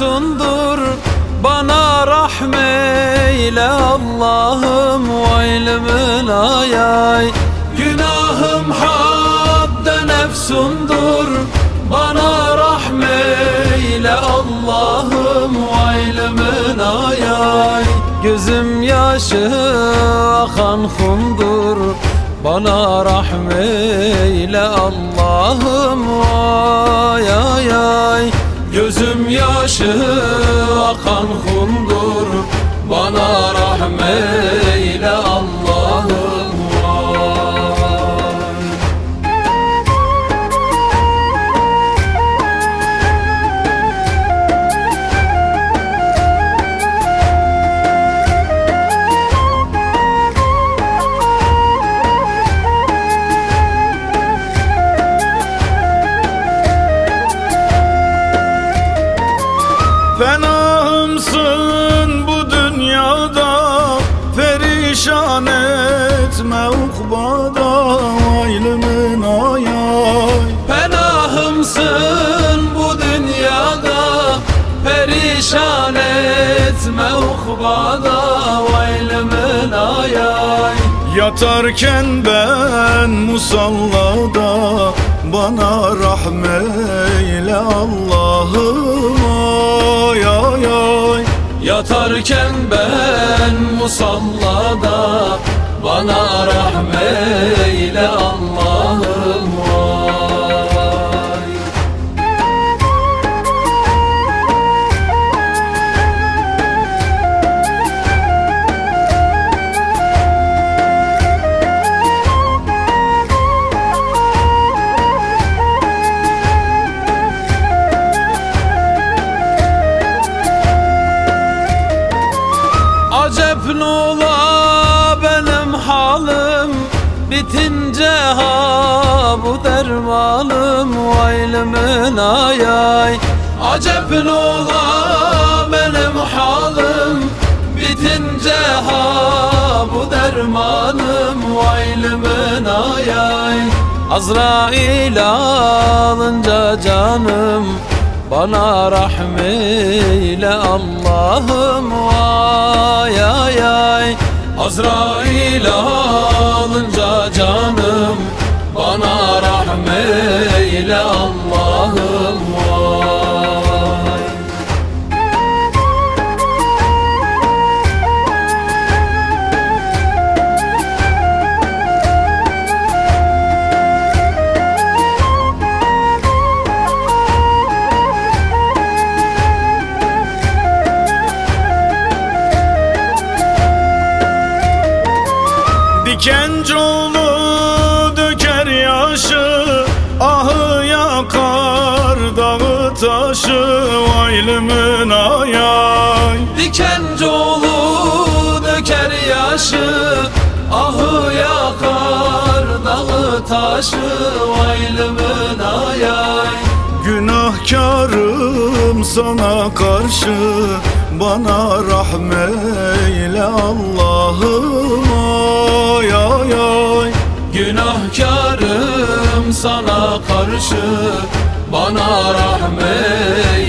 sundur Bana rahmeyle Allah'ım Vaylımın ayay Günahım hadde nefsumdur Bana rahmeyle Allah'ım Vaylımın ayay Gözüm yaşı akan kumdur. Bana rahmeyle Allah'ım Ay ay ay. Gözüm yaşı akan kumdur Bana rahmeyle Perişan etme ukbada Aylımın ay ay Penahımsın bu dünyada Perişan etme ukbada Vaylımın ay ay Yatarken ben musallada Bana rahmeyle Allah'ım Yatarken ben musallada Bana rahmeyle Acep ola benim halim Bitince ha bu dermanım. Vaylımın ay ay. Acep ola benim halim Bitince ha bu dermanım. Vaylımın ay ay. Azrail alınca canım bana rahmeyle Allah'ım Azrail alınca canım Bana rahmeyle Dikenci oğlu döker yaşı Ahı yakar dağı taşı Aylımın ay ay Dikenci oğlu döker yaşı Ahı yakar dağı taşı Vaylımın ay ay Günahkarım sana karşı Bana rahmeyle Allah'ım ay ay ay Günahkarım sana karşı Bana rahmet